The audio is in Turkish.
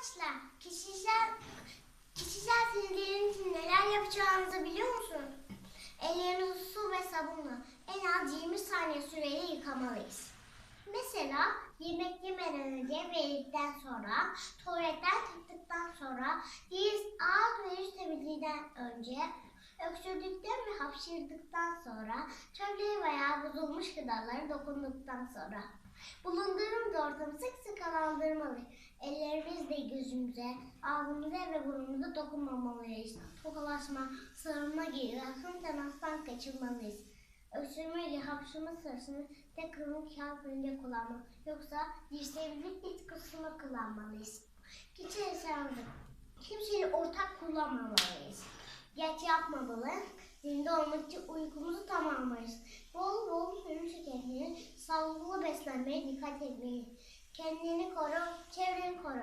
Arkadaşlar kişisel kişisel temizliğin için neler yapacağınızı biliyor musunuz? Ellerimizi su ve sabunla en az 20 saniye süreyle yıkamalıyız. Mesela yemek yemeden önce ve yedikten sonra, tuvaletten çıktıktan sonra, diz, ağız ve yüz temizliğinden önce, öksürdükten ve hapşırdıktan sonra, çöpleri veya bozulmuş gıdalara dokunduktan sonra. Bulunduğumuz ortamı sık sık havalandırmalıyız. Gözümüze, ağzımıza ve burnumuza dokunmamalıyız. Tokalaşma, sarılma gibi yakın temastan kaçınmalıyız. Öksürme ile hapşırma sırasında tek kırmızı kağıt önce kullanma. Yoksa dirseğimizin iç kısmını kullanmalıyız. Kişi hesabı. Kimseyle ortak kullanmamalıyız. Geç yapmamalı. Zinde olmak için uykumuzu tamamlarız. Bol bol suyun tüketmeli, sağlıklı beslenmeye dikkat etmeliyiz. Kendini koru, çevreni koru.